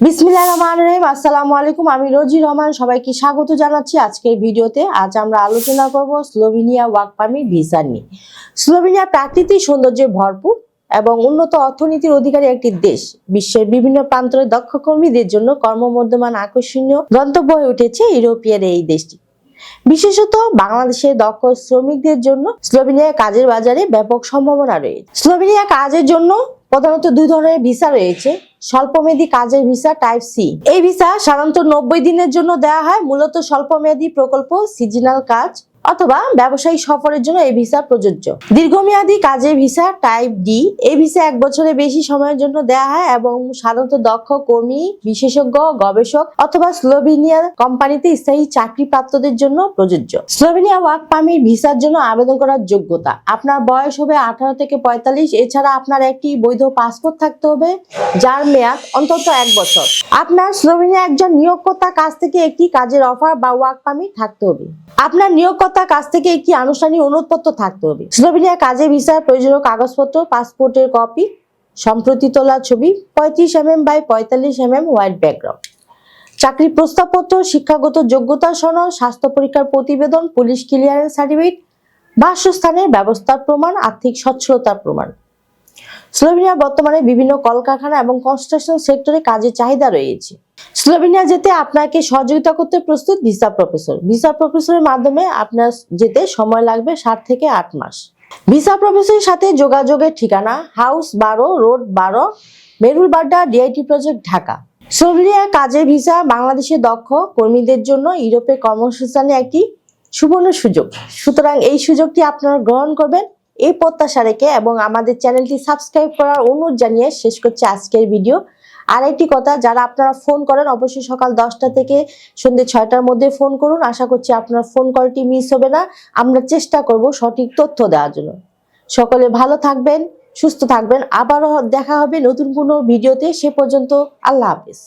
বিসমিল্লাহ রহমান রহিম, আসসালামু আলাইকুম। আমি রোজি রহমান, সবাইকে স্বাগত জানাচ্ছি আজকের ভিডিওতে। আজ আমরা আলোচনা করব স্লোভেনিয়া ওয়ার্ক পারমিট ভিসা নিয়ে। স্লোভেনিয়া প্রাকৃতিক সৌন্দর্যে ভরপুর এবং উন্নত অর্থনীতির অধিকারী একটি দেশ। বিশ্বের বিভিন্ন প্রান্তের দক্ষ কর্মীদের জন্য কর্মবর্ধমান আকর্ষণীয় গন্তব্য হয়ে উঠেছে ইউরোপিয়ার এই দেশটি। বিশেষত বাংলাদেশের দক্ষ শ্রমিকদের জন্য স্লোভেনিয়া কাজের বাজারে ব্যাপক সম্ভাবনা রয়েছে। স্লোভেনিয়া কাজের জন্য প্রধানত দুই ধরনের ভিসা রয়েছে। স্বল্পমেয়াদী কাজের ভিসা টাইপ সি এই ভিসা সাধারণত নব্বই দিনের জন্য দেওয়া হয়। মূলত স্বল্পমেয়াদী প্রকল্প সিজনাল কাজ। অথবা ব্যবসায়িক সফরের জন্য এই ভিসা প্রযোজ্য। দীর্ঘমেয়াদী কাজের ভিসা টাইপ ডি। এই ভিসা এক বছরের বেশি সময়ের জন্য দেওয়া হয় এবং সাধারণত দক্ষ কর্মী, বিশেষজ্ঞ, গবেষক অথবা স্লোভেনিয়ার কোম্পানিতে স্থায়ী চাকরি প্রাপ্তদের জন্য প্রযোজ্য। স্লোভেনিয়া ওয়ার্ক পারমিট ভিসার জন্য আবেদন করার যোগ্যতা। আপনার বয়স হবে আঠারো থেকে পঁয়তাল্লিশ। এছাড়া আপনার একটি বৈধ পাসপোর্ট থাকতে হবে, যার মেয়াদ অন্তত এক বছর। আপনার স্লোভেনিয়া একজন নিয়োগকর্তার কাছ থেকে একটি কাজের অফার বা ওয়ার্ক পারমিট থাকতে হবে। আপনার নিয়োগকর্তার কাছ থেকে একটি আনুষ্ঠানিক অনুরোধপত্র থাকতে হবে। স্লোভেনিয়া কাজে ভিসার প্রয়োজনীয় কাগজপত্র, পাসপোর্টের কপি, সম্প্রতি তোলা ছবি, পঁয়ত্রিশ এম এম বাই পঁয়তাল্লিশ এম এম হোয়াইট ব্যাকগ্রাউন্ড। চাকরি প্রস্তাবপত্র, শিক্ষাগত যোগ্যতা সনদ, স্বাস্থ্য পরীক্ষার প্রতিবেদন, পুলিশ ক্লিয়ারেন্স সার্টিফিকেট, বাসস্থানের ব্যবস্থার প্রমাণ, আর্থিক সচ্ছলতার প্রমাণ। স্লোভেনিয়া বর্তমানে বিভিন্ন কলকারখানা এবং কনস্ট্রাকশন সেক্টরে কাজের চাহিদা রয়েছে। স্লোভেনিয়া যেতে আপনাকে সহযোগিতা করতে প্রস্তুত ভিসা প্রফেসর। ভিসা প্রফেসরের মাধ্যমে আপনার যেতে সময় লাগবে সাত থেকে আট মাস। ভিসা প্রফেসরের সাথে যোগাযোগের ঠিকানা হাউস বারো, রোড বারো Merul Badda DIT project, Dhaka. Slovenia কাজের ভিসা বাংলাদেশের দক্ষ কর্মীদের জন্য ইউরোপে কর্মসংস্থানে একটি সুবর্ণ সুযোগ। সুতরাং এই সুযোগটি আপনারা গ্রহণ করবেন। এই প্রত্যাশা রেখে এবং আমাদের চ্যানেলটি সাবস্ক্রাইব করার অনুরোধ জানিয়ে শেষ করছে আজকের ভিডিও। আর একটি কথা, যারা আপনারা ফোন করেন, অবশ্যই সকাল দশটা থেকে সন্ধ্যে ছয়টার মধ্যে ফোন করুন। আশা করছি আপনার ফোন কলটি মিস হবে না। আমরা চেষ্টা করব সঠিক তথ্য দেওয়ার জন্য। সকলে ভালো থাকবেন, সুস্থ থাকবেন। আবারও দেখা হবে নতুন কোনো ভিডিওতে সে পর্যন্ত আল্লাহ হাফিজ।